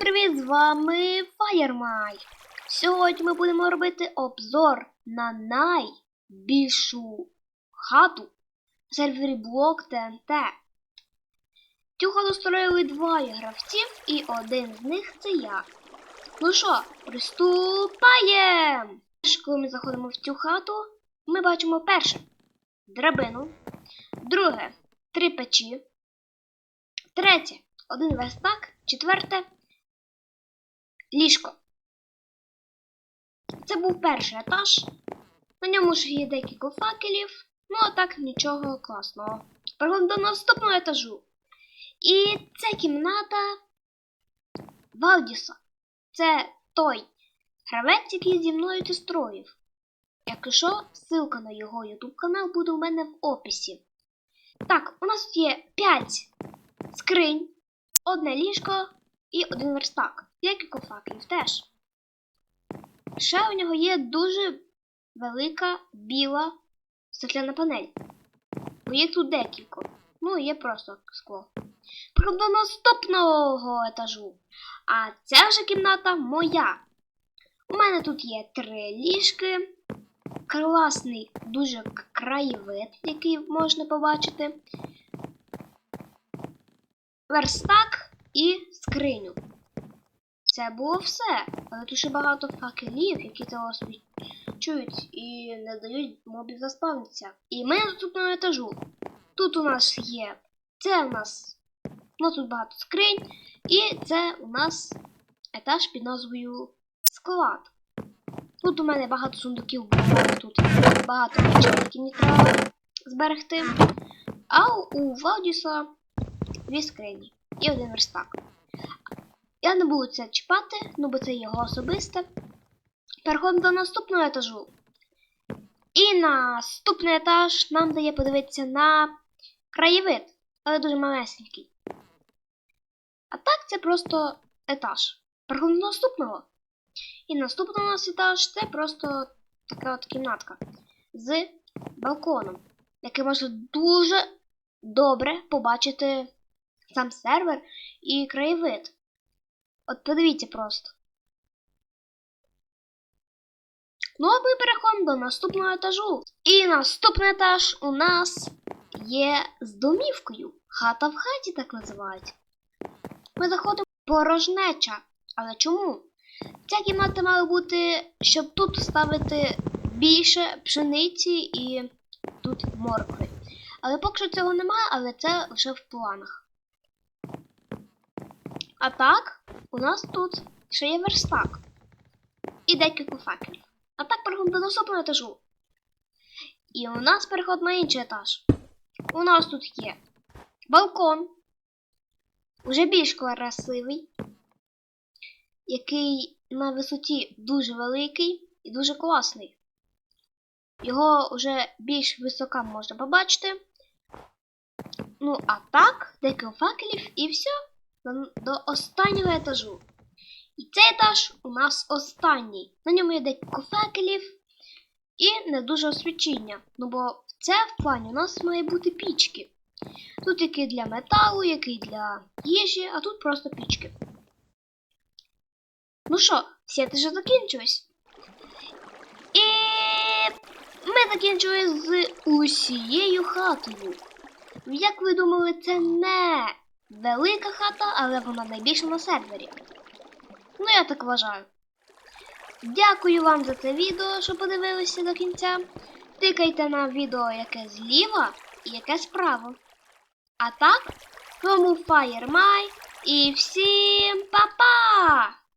привіт! З вами Фаєрмай. Сьогодні ми будемо робити обзор на найбільшу хату в сервері блок ТНТ. Цю хату створили двоє гравців, і один з них це я. Ну що, приступаємо! Коли ми заходимо в цю хату, ми бачимо перше драбину, друге три печі, третє один верстак, четверте ліжко. Це був перший етаж. На ньому ж є декілька факелів, ну а так нічого класного. Переходимо до наступного етажу. І це кімната Валдіса. Це той гравець, який зі мною тестроїв. Що, ссылка на його YouTube канал буде у мене в описі. Так, у нас є 5 скринь, одне ліжко і один верстак. Декілька факелів теж. Ще у нього є дуже велика біла стекляна панель. Бо їх тут декілька. Ну, є просто скло. Перейдемо до наступного етажу. А ця вже кімната моя. У мене тут є три ліжки. Класний дуже краєвид, який можна побачити. Верстак і скриню. Це було все. Але ще багато факелів, які цього чують і не дають мобів заспавнитися. І ми на етажу. Тут у нас є. Це у нас. Ну тут багато скринь. І це у нас етаж під назвою склад. Тут у мене багато сундуків, тут багато речей, які не треба зберегти. А у Владіса дві скрині і один верстак. Я не буду це чіпати, ну бо це його особисте. Переходимо до наступного етажу. І наступний етаж нам дає подивитися на краєвид, але дуже малесенький. А так це просто етаж. Переходимо до наступного. І наступний у нас етаж це просто така от кімнатка з балконом, який може дуже добре побачити сам сервер і краєвид. От подивіться просто. Ну, а ми переходимо до наступного етажу. І наступний етаж у нас є з домівкою. Хата в хаті так називають. Ми заходимо порожнеча. Але чому? Ця кімната має бути, щоб тут ставити більше пшениці і тут моркви. Але поки що цього немає, але це вже в планах. А так, у нас тут ще є верстак. І декілька факелів. А так переходимо до наступного етажу. І у нас переход на інший етаж. У нас тут є балкон, уже більш красивий, який на висоті дуже великий і дуже класний. Його вже більш висока можна побачити. Ну, а так, декілька факелів і все до, до останнього етажу. І цей етаж у нас останній. На ньому є декілька факелів і не дуже освічення. Ну бо це в плані у нас має бути пічки. Тут який для металу, який для їжі, а тут просто пічки. Ну що, всі етажі закінчились. І ми закінчили з усією хатою. Як ви думали, це не велика хата, але вона найбільша на сервері. Ну, я так вважаю. Дякую вам за це відео, що подивилися до кінця. Тикайте на відео яке зліва і яке справа. А так, тому Фаєрмай і всім па-па!